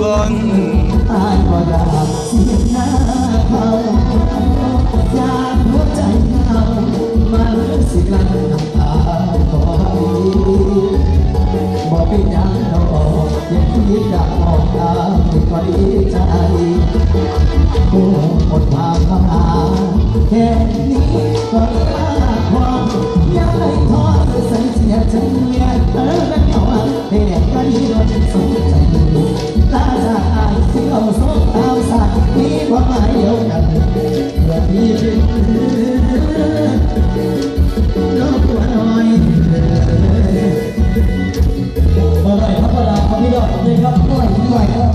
เสียหน้าเขาอยากหัวใจเขามาเลือสิกลั้นน้ำตาคอยบอกเป็นหยังดอกยังคิดอยากมองตาไม่ค่อยดีใจผู้หมดความมาหาแค่นี้ก็ค่าความยังไม่ทอดใส่เสียฉันเมียเธอและเขาเด็กก็ดีโดนสน ดาเขาไม่ยอดเลยครับหน่อย